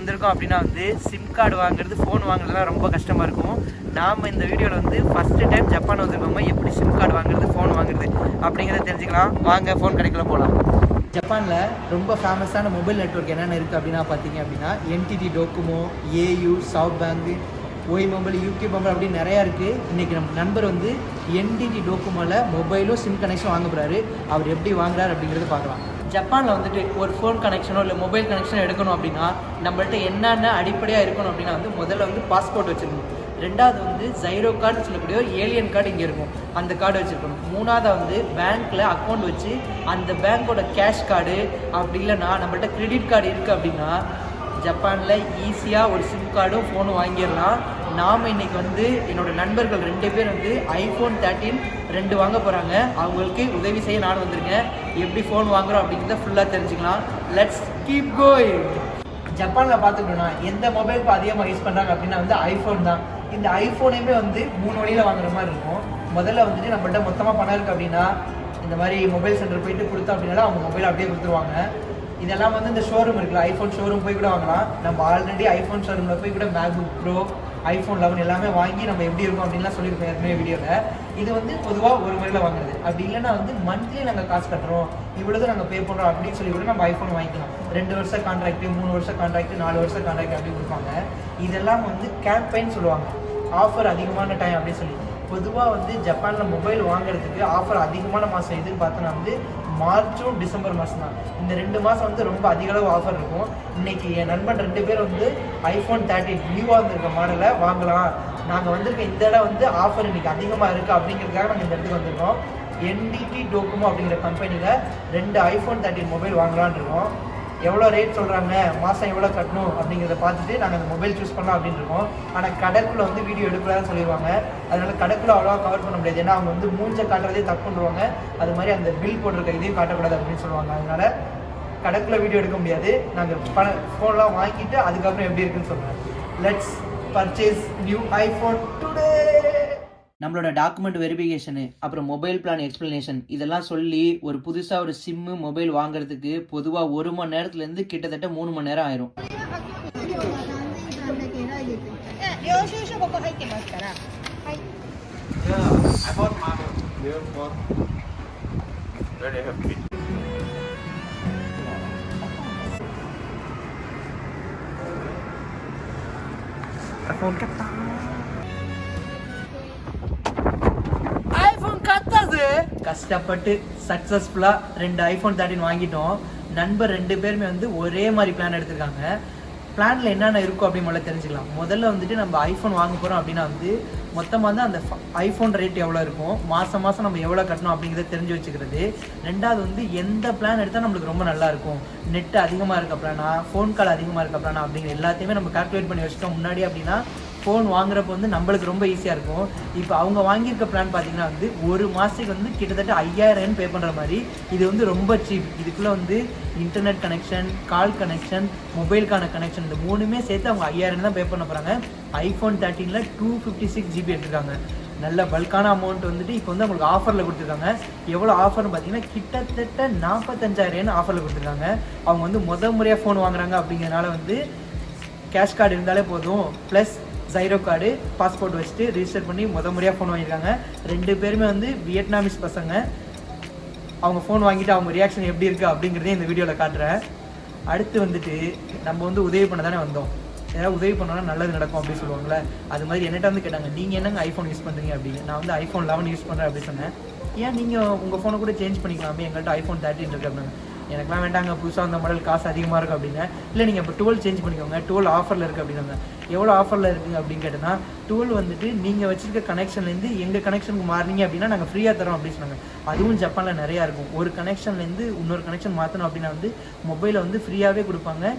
வந்திருக்கோம் அப்படின்னா வந்து சிம் கார்டு வாங்குறது ஃபோன் வாங்குறதுலாம் ரொம்ப கஷ்டமாக இருக்கும். நாம் இந்த வீடியோவில் வந்து ஃபஸ்ட்டு டைம் ஜப்பான் வந்திருக்கோம் எப்படி சிம் கார்டு வாங்குறது ஃபோன் வாங்குறது அப்படிங்கிறத தெரிஞ்சுக்கலாம். வாங்க ஃபோன் கடைக்குள்ள போகலாம் ஜப்பானில் ரொம்ப ஃபேமஸான மொபைல் நெட்வொர்க் என்னென்ன இருக்குது அப்படின்னா பார்த்தீங்க அப்படின்னா NTT Docomo AU SoftBank Y mobile UQ mobile அப்படின்னு நிறையா இருக்குது இன்றைக்கி நம்ம நண்பர் வந்து என்டிடி டோக்குமோவில் மொபைலும் சிம் கனெக்ஷன் வாங்க போகிறாரு அவர் எப்படி வாங்குறாரு அப்படிங்கிறத பார்க்கலாம். ஜப்பானில் வந்துட்டு ஒரு ஃபோன் கனெக்ஷனோ இல்லை மொபைல் கனெக்ஷனோ எடுக்கணும் அப்படின்னா நம்மள்ட்ட என்னென்ன அடிப்படையாக இருக்கணும் அப்படின்னா வந்து முதல்ல வந்து பாஸ்போர்ட் வச்சுருக்கணும். ரெண்டாவது வந்து ஜைரோ கார்டு சொல்லக்கூடிய ஒரு ஏலியன் கார்டு இங்கே இருக்கும். அந்த கார்டு வச்சுருக்கணும். மூணாவது வந்து பேங்க்கில் அக்கௌண்ட் வச்சு அந்த பேங்க்கோட கேஷ் கார்டு அப்படி இல்லைன்னா நம்மள்ட்ட கிரெடிட் கார்டு இருக்குது அப்படின்னா ஜப்பானில் ஈஸியாக ஒரு சிம் கார்டும் ஃபோனும் வாங்கிடலாம். நாம் இன்னைக்கு வந்து என்னோடய நண்பர்கள் ரெண்டு பேர் வந்து ஐஃபோன் தேர்ட்டின் ரெண்டு வாங்க போகிறாங்க அவங்களுக்கு உதவி செய்ய நான் வந்திருக்கேன். எப்படி ஃபோன் வாங்குறோம் அப்படிங்கிறத ஃபுல்லாக தெரிஞ்சுக்கலாம். லெட்ஸ் கீப் கோயிங் ஜப்பானில் பார்த்துக்கிட்டோம்னா எந்த மொபைல் இப்போ அதிகமாக யூஸ் பண்ணுறாங்க அப்படின்னா வந்து ஐஃபோன் தான். இந்த ஐஃபோனையுமே வந்து மூணு வழியில் வாங்குற மாதிரி இருக்கும். முதல்ல வந்துட்டு நம்மகிட்ட மொத்தமாக பணம் இருக்குது அப்படின்னா இந்த மாதிரி மொபைல் சென்டர் போயிட்டு கொடுத்தோம் அப்படின்னாலும் அவங்க மொபைல் அப்படியே கொடுத்துருவாங்க. இதெல்லாம் வந்து இந்த ஷோரூம் இருக்குல்ல ஐஃபோன் ஷோரூம் போய் கூட வாங்கலாம். நம்ம ஆல்ரெடி ஐஃபோன் ஷோரூமில் போய் கூட மேக்புக் ப்ரோ ஐஃபோன் லெவன் எல்லாமே வாங்கி நம்ம எப்படி இருக்கும் அப்படின்லாம் சொல்லியிருப்போம் ஏற்கனவே வீடியோவில் இது வந்து பொதுவாக ஒரு முறையில் வாங்குறது. அப்படி இல்லைன்னா வந்து மந்த்லி நாங்கள் காசு கட்டுறோம். இவ்வளவு நாங்கள் பே பண்ணுறோம் அப்படின்னு சொல்லி கூட நம்ம ஐஃபோன் வாங்கிக்கலாம். ரெண்டு வருஷம் கான்ட்ராக்ட் மூணு வருஷம் கான்ட்ராக்ட் நாலு வருஷம் கான்ட்ராக்ட் அப்படின்னு கொடுப்பாங்க. இதெல்லாம் வந்து கேம்பெயின் சொல்லுவாங்க. ஆஃபர் அதிகமான டைம் அப்படின்னு சொல்லி. பொதுவாக வந்து ஜப்பானில் மொபைல் வாங்குறதுக்கு ஆஃபர் அதிகமான மாதம் எதுன்னு பார்த்தோன்னா வந்து மார்ச்சும் டிசம்பர் மாதம் தான். இந்த ரெண்டு மாதம் வந்து ரொம்ப அதிகளவு ஆஃபர் இருக்கும். இன்றைக்கி என் நண்பன் ரெண்டு பேர் வந்து ஐஃபோன் தேர்ட்டின் நியூவாக வந்திருக்க மாடலை வாங்கலாம். நாங்கள் வந்திருக்க இந்த இடம் வந்து ஆஃபர் இன்றைக்கி அதிகமாக இருக்குது அப்படிங்கிறதுக்காக நாங்கள் இந்த இடத்துக்கு வந்திருக்கோம். என்டிடி டோக்குமோ அப்படிங்கிற கம்பெனியில் ரெண்டு ஐஃபோன் தேர்ட்டின் மொபைல் வாங்கலான் இருக்கோம். எவ்வளோ ரேட் சொல்கிறாங்க மாதம் எவ்வளோ கட்டணும் அப்படிங்கிறத பார்த்துட்டு நாங்கள் அந்த மொபைல் சூஸ் பண்ணலாம் அப்படின்னு இருக்கோம். ஆனால் கடைக்குள்ளே வந்து வீடியோ எடுக்கலாம்னு சொல்லிடுவாங்க. அதனால் கடைக்குள்ளே அவ்வளோவா கவர் பண்ண முடியாது. ஏன்னா அவங்க வந்து மூஞ்ச காட்டுறதே தப்பு பண்ணுவாங்க. அது மாதிரி அந்த பில் போட்டிருக்க இதையும் காட்டக்கூடாது அப்படின்னு சொல்லுவாங்க. அதனால் கடைக்குள்ளே வீடியோ எடுக்க முடியாது. நாங்கள் பண ஃபோன்லாம் வாங்கிட்டு அதுக்கப்புறம் எப்படி இருக்குன்னு சொல்கிறேன் let's purchase new iPhone today நம்மளோட டாக்குமெண்ட் வெரிஃபிகேஷனு அப்புறம் மொபைல் பிளான் எக்ஸ்பிளனேஷன் இதெல்லாம் சொல்லி ஒரு புதுசாக ஒரு சிம்மு மொபைல் வாங்குறதுக்கு பொதுவாக ஒரு மணி நேரத்துலேருந்து கிட்டத்தட்ட மூணு மணி நேரம் ஆயிரும் I phone captain. கஷ்டப்பட்டு சக்ஸஸ்ஃபுல்லாக ரெண்டு ஐஃபோன் தேர்ட்டின் வாங்கிட்டோம். நண்பர் ரெண்டு பேருமே வந்து ஒரே மாதிரி பிளான் எடுத்திருக்காங்க. பிளானில் என்னென்ன இருக்கும் அப்படின்னு முதல்ல தெரிஞ்சுக்கலாம். முதல்ல வந்துட்டு நம்ம ஐஃபோன் வாங்க போகிறோம் அப்படின்னா வந்து மொத்தமாக வந்து அந்த ஐஃபோன் ரேட் எவ்வளோ இருக்கும் மாதம் மாதம் நம்ம எவ்வளோ கட்டணும் அப்படிங்கிறத தெரிஞ்சு வச்சுக்கிறது. ரெண்டாவது வந்து எந்த பிளான் எடுத்தால் நம்மளுக்கு ரொம்ப நல்லாயிருக்கும் நெட்டு நெட் அதிகமாக இருக்க பிளானா ஃபோன் கால் அதிகமாக இருக்க பிளானா அப்படிங்கிற எல்லாத்தையுமே நம்ம கால்குலேட் பண்ணி வச்சுட்டோம். முன்னாடி அப்படின்னா ஃபோன் வாங்குறப்போ வந்து நம்மளுக்கு ரொம்ப ஈஸியாக இருக்கும். இப்போ அவங்க வாங்கியிருக்க பிளான் பார்த்தீங்கன்னா வந்து ஒரு மாதத்துக்கு வந்து கிட்டத்தட்ட ஐயாயிரம் பே பண்ணுற மாதிரி இது வந்து ரொம்ப சீப் இதுக்குள்ளே வந்து இன்டர்நெட் கனெக்ஷன் கால் கனெக்ஷன் மொபைலுக்கான கனெக்ஷன் இந்த மூணுமே சேர்த்து அவங்க ஐயாயிரம் தான் பே பண்ண போகிறாங்க ஐஃபோன் தேர்ட்டீனில் டூ ஃபிஃப்டி சிக்ஸ் ஜிபி எடுத்துருக்காங்க. நல்ல பல்கான அமௌண்ட் வந்துட்டு இப்போ வந்து அவங்களுக்கு ஆஃபரில் கொடுத்துருக்காங்க. எவ்வளோ ஆஃபர்னு பார்த்தீங்கன்னா கிட்டத்தட்ட நாற்பத்தஞ்சாயிரம்னு ஆஃபரில் கொடுத்துருக்காங்க. அவங்க வந்து முத முறையாக ஃபோன் வாங்குறாங்க அப்படிங்கிறனால வந்து கேஷ் கார்டு இருந்தாலே போதும். ப்ளஸ் ஜைரோ கார்டு பாஸ்போர்ட் வச்சுட்டு ரிஜிஸ்டர் பண்ணி முத முறையாக ஃபோன் வாங்கியிருக்காங்க. ரெண்டு பேருமே வந்து வியட்நாமிஸ் பசங்க. அவங்க ஃபோன் வாங்கிட்டு அவங்க ரியாக்ஷன் எப்படி இருக்குது அப்படிங்கிறதையும் இந்த வீடியோவில் காட்டுறேன். அடுத்து வந்துட்டு நம்ம வந்து உதவி பண்ண தானே வந்தோம். ஏதாவது உதவி பண்ணோன்னா நல்லது நடக்கும் அப்படின்னு சொல்லுவாங்களே அது மாதிரி என்னட்ட வந்து கேட்டாங்க நீங்கள் என்னங்க ஐஃபோன் யூஸ் பண்ணுறீங்க அப்படின்னு. நான் வந்து ஐஃபோன் லெவன் யூஸ் பண்ணுறேன் அப்படின்னு சொன்னேன். ஏன் நீங்கள் உங்கள் ஃபோனை கூட சேஞ்ச் பண்ணிக்கலாமே? எங்கள்கிட்ட ஐஃபோன் தேர்ட்டின் இருக்கு அப்படின்னு எனக்குலாம் வேண்டாங்க புதுசாக அந்த மாடல் காசு அதிகமாக இருக்கும் அப்படின்னா இல்லை நீங்கள் இப்போ டுவெல் சேஞ்ச் பண்ணிக்கோங்க டுவெல் ஆஃபரில் இருக்குது அப்படின்னாங்க எவ்வளோ ஆஃபரில் இருக்குது அப்படின்னு கேட்டால் டுவெல் வந்துட்டு நீங்கள் வச்சுருக்க கனெக்ஷன்லேருந்து எங்கள் கனெக்ஷனுக்கு மாறினீங்க அப்படின்னா நாங்கள் ஃப்ரீயாக தரோம் அப்படின்னு சொன்னாங்க. அதுவும் ஜப்பானில் நிறையா இருக்கும். ஒரு கனெக்ஷன்லேருந்து இன்னொரு கனெக்ஷன் மாற்றணும் அப்படின்னா வந்து மொபைலை வந்து ஃப்ரீயாகவே கொடுப்பாங்க.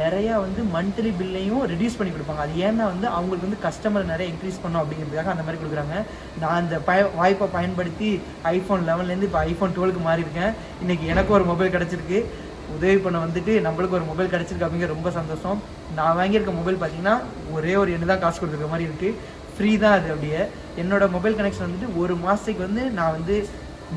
நிறையா வந்து மந்த்லி பில்லையும் ரெடியூஸ் பண்ணி கொடுப்பாங்க. அது ஏன்னா வந்து அவங்களுக்கு வந்து கஸ்டமர் நிறைய இன்க்ரீஸ் பண்ணும் அப்படிங்கிறதுக்காக அந்த மாதிரி கொடுக்குறாங்க. நான் அந்த பய வாய்ப்பை பயன்படுத்தி ஐஃபோன் லெவன்லேருந்து இப்போ ஐஃபோன் டுவெல்க்கு மாறி இருக்கேன். இன்றைக்கி எனக்கு ஒரு மொபைல் கிடச்சிருக்கு. உதவி பண்ண வந்துட்டு நம்மளுக்கு ஒரு மொபைல் கிடச்சிருக்கு அப்படிங்கிற ரொம்ப சந்தோஷம். நான் வாங்கியிருக்க மொபைல் பார்த்தீங்கன்னா ஒரே ஒரு எண்ணு தான் காசு கொடுத்துருக்க மாதிரி இருக்குது ஃப்ரீ தான் அது அப்படியே. என்னோட மொபைல் கனெக்ஷன் வந்துட்டு ஒரு மாதத்துக்கு வந்து நான் வந்து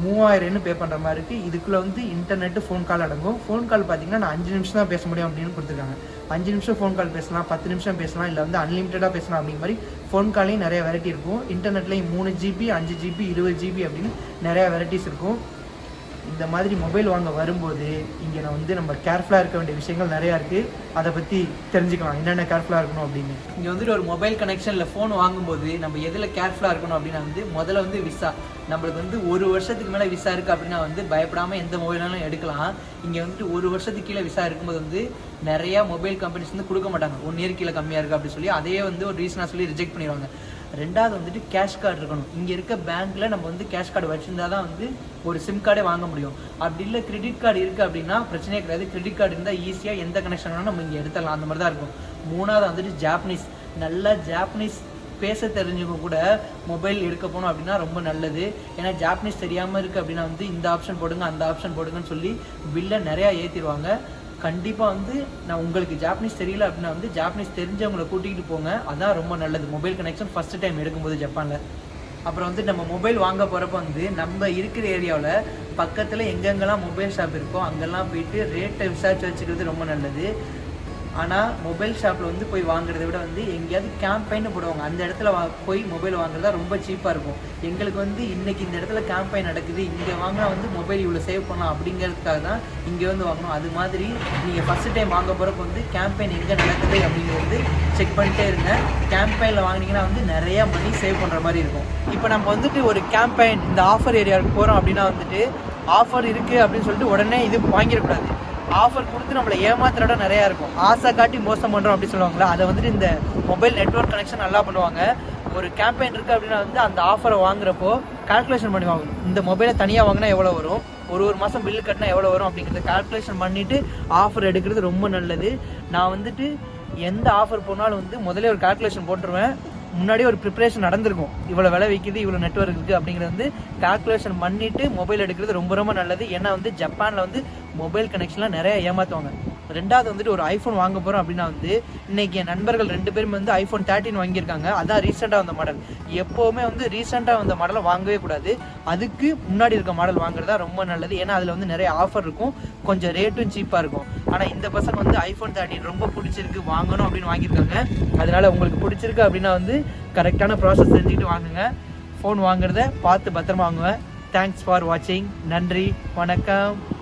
மூவாயிரம்னு பே பண்ணுற மாதிரி இருக்குது இதுக்குள்ளே வந்து இன்டர்நெட்டு ஃபோன் கால் அடங்கும். ஃபோன் கால் பார்த்தீங்கன்னா நான் அஞ்சு நிமிஷம் தான் பேச முடியும் அப்படின்னு கொடுத்துருக்காங்க. அஞ்சு நிமிஷம் ஃபோன் கால் பேசலாம் பத்து நிமிஷம் பேசலாம் இல்லை வந்து அன்லிமிட்டடாக பேசலாம் அப்படிங்கிற மாதிரி ஃபோன் காலையும் நிறைய வெரைட்டி இருக்கும். இன்டர்நெட்லேயும் மூணு ஜிபி அஞ்சு ஜிபி இருபது ஜிபி அப்படின்னு நிறையா வெரைட்டிஸ் இருக்கும். இந்த மாதிரி மொபைல் வாங்க வரும்போது இங்கே நான் வந்து நம்ம கேர்ஃபுல்லாக இருக்க வேண்டிய விஷயங்கள் நிறையா இருக்குது அதை பற்றி தெரிஞ்சுக்கலாம். என்னென்ன கேர்ஃபுல்லாக இருக்கணும் அப்படின்னு. இங்கே வந்துட்டு ஒரு மொபைல் கனெக்ஷனில் ஃபோன் வாங்கும்போது நம்ம எதில் கேர்ஃபுல்லாக இருக்கணும் அப்படின்னா வந்து முதல்ல வந்து விசா நம்மளுக்கு வந்து ஒரு வருஷத்துக்கு மேலே விசா இருக்குது அப்படின்னா வந்து பயப்படாமல் எந்த மொபைல்னாலும் எடுக்கலாம். இங்கே வந்துட்டு ஒரு வருஷத்துக்கு கீழே விசா இருக்கும்போது வந்து நிறையா மொபைல் கம்பெனிஸ் வந்து கொடுக்க மாட்டாங்க. ஒன் இயர் கீழே கம்மியாக இருக்குது அப்படின்னு சொல்லி அதையே வந்து ஒரு ரீசனாக சொல்லி ரிஜெக்ட் பண்ணிடுவாங்க. ரெண்டாவது வந்துட்டு கேஷ் கார்டு இருக்கணும். இங்கே இருக்க பேங்க்கில் நம்ம வந்து கேஷ் கார்டு வச்சுருந்தா தான் வந்து ஒரு சிம் கார்டே வாங்க முடியும். அப்படி இல்லை கிரெடிட் கார்டு இருக்குது அப்படின்னா பிரச்சனையே கிடையாது. கிரெடிட் கார்டு இருந்தால் ஈஸியாக எந்த கனெக்ஷன் வேணாலும் நம்ம இங்கே எடுத்துடலாம். அந்த மாதிரி தான் இருக்கும். மூணாவது வந்துட்டு ஜாப்பனீஸ் நல்லா ஜாப்பனீஸ் பேச தெரிஞ்சவங்க கூட மொபைல் எடுக்க போனோம் அப்படின்னா ரொம்ப நல்லது. ஏன்னா ஜாப்பனீஸ் தெரியாமல் இருக்குது அப்படின்னா வந்து இந்த ஆப்ஷன் போடுங்க அந்த ஆப்ஷன் போடுங்கன்னு சொல்லி பில்லை நிறையா ஏற்றிடுவாங்க கண்டிப்பாக வந்து நான் உங்களுக்கு ஜாப்பனீஸ் தெரியல அப்படின்னா வந்து ஜாப்பனீஸ் தெரிஞ்சவங்களை கூட்டிகிட்டு போங்க. அதான் ரொம்ப நல்லது. மொபைல் கனெக்ஷன் ஃபஸ்ட்டு டைம் எடுக்கும்போது ஜப்பானில் அப்புறம் வந்து நம்ம மொபைல் வாங்க போகிறப்ப வந்து நம்ம இருக்கிற ஏரியாவில் பக்கத்தில் எங்கெங்கெல்லாம் மொபைல் ஷாப் இருக்கோ அங்கெல்லாம் போயிட்டு ரேட்டை விசாரிச்சு வச்சுக்கிறது ரொம்ப நல்லது. ஆனால் மொபைல் ஷாப்பில் வந்து போய் வாங்குறத விட வந்து எங்கேயாவது கேம்பெயின் போடுவாங்க. அந்த இடத்துல வா போய் மொபைல் வாங்குறதா ரொம்ப சீப்பாக இருக்கும். எங்களுக்கு வந்து இன்றைக்கி இந்த இடத்துல கேம்பைன் நடக்குது இங்கே வாங்கினா வந்து மொபைல் இவ்வளோ சேவ் பண்ணலாம் அப்படிங்கிறதுக்காக தான் இங்கே வந்து வாங்கணும். அது மாதிரி நீங்கள் ஃபஸ்ட்டு டைம் வாங்க போகிறப்ப வந்து கேம்பெயின் எங்கே நடக்குது அப்படிங்கிறது செக் பண்ணிட்டே இருங்க. கேம்பெயினில் வாங்கினீங்கன்னா வந்து நிறையா மணி சேவ் பண்ணுற மாதிரி இருக்கும். இப்போ நம்ம வந்துட்டு ஒரு கேம்பெயின் இந்த ஆஃபர் ஏரியாவுக்கு போகிறோம் அப்படின்னா வந்துட்டு ஆஃபர் இருக்குது அப்படின்னு சொல்லிட்டு உடனே இது வாங்கிடக்கூடாது. ஆஃபர் கொடுத்து நம்மளை ஏமாத்துறோட நிறையா இருக்கும். ஆசை காட்டி மோசம் பண்ணுறோம் அப்படின்னு சொல்லுவாங்களா அதை வந்துட்டு இந்த மொபைல் நெட்வொர்க் கனெக்ஷன் நல்லா பண்ணுவாங்க. ஒரு கேம்பெயின் இருக்குது அப்படின்னா வந்து அந்த ஆஃபரை வாங்குறப்போ கால்குலேஷன் பண்ணி வாங்கணும் இந்த மொபைலை தனியாக வாங்கினா எவ்வளோ வரும்? ஒரு ஒரு மாதம் பில்லு கட்டினா எவ்வளோ வரும் அப்படிங்கிறத கால்குலேஷன் பண்ணிவிட்டு ஆஃபர் எடுக்கிறது ரொம்ப நல்லது. நான் வந்துட்டு எந்த ஆஃபர் போனாலும் வந்து முதலே ஒரு கால்குலேஷன் போட்டுருவேன். முன்னாடியே ஒரு ப்ரிப்பரேஷன் நடந்திருக்கும். இவ்வளோ விலை விற்கிது இவ்வளோ நெட்ஒர்க் இருக்குது அப்படிங்கிறது வந்து கால்குலேஷன் பண்ணிவிட்டு மொபைல் எடுக்கிறது ரொம்ப ரொம்ப நல்லது. ஏன்னா வந்து ஜப்பானில் வந்து மொபைல் கனெக்ஷன்லாம் நிறைய ஏமாற்றுவாங்க ரெண்டாவது வந்துட்டு ஒரு ஐஃபோன் வாங்க போகிறோம் அப்படின்னா வந்து இன்னைக்கு என் நண்பர்கள் ரெண்டு பேரும் வந்து ஐஃபோன் தேர்ட்டின் வாங்கியிருக்காங்க. அதான் ரீசெண்டாக வந்த மாடல் எப்போவுமே வந்து ரீசெண்டாக வந்த மாடலை வாங்கவே கூடாது. அதுக்கு முன்னாடி இருக்க மாடல் வாங்குறது தான் ரொம்ப நல்லது. ஏன்னா அதில் வந்து நிறைய ஆஃபர் இருக்கும். கொஞ்சம் ரேட்டும் சீப்பாக இருக்கும். ஆனால் இந்த பசங்க வந்து ஐஃபோன் தேர்ட்டின் ரொம்ப பிடிச்சிருக்கு. வாங்கணும் அப்படின்னு வாங்கியிருக்காங்க. அதனால் உங்களுக்கு பிடிச்சிருக்கு அப்படின்னா வந்து கரெக்டான ப்ராசஸ் தெரிஞ்சுக்கிட்டு வாங்குங்க. ஃபோன் வாங்குறத பார்த்து பத்திரமா வாங்குவேன் தேங்க்ஸ் ஃபார் வாட்சிங் நன்றி. வணக்கம்.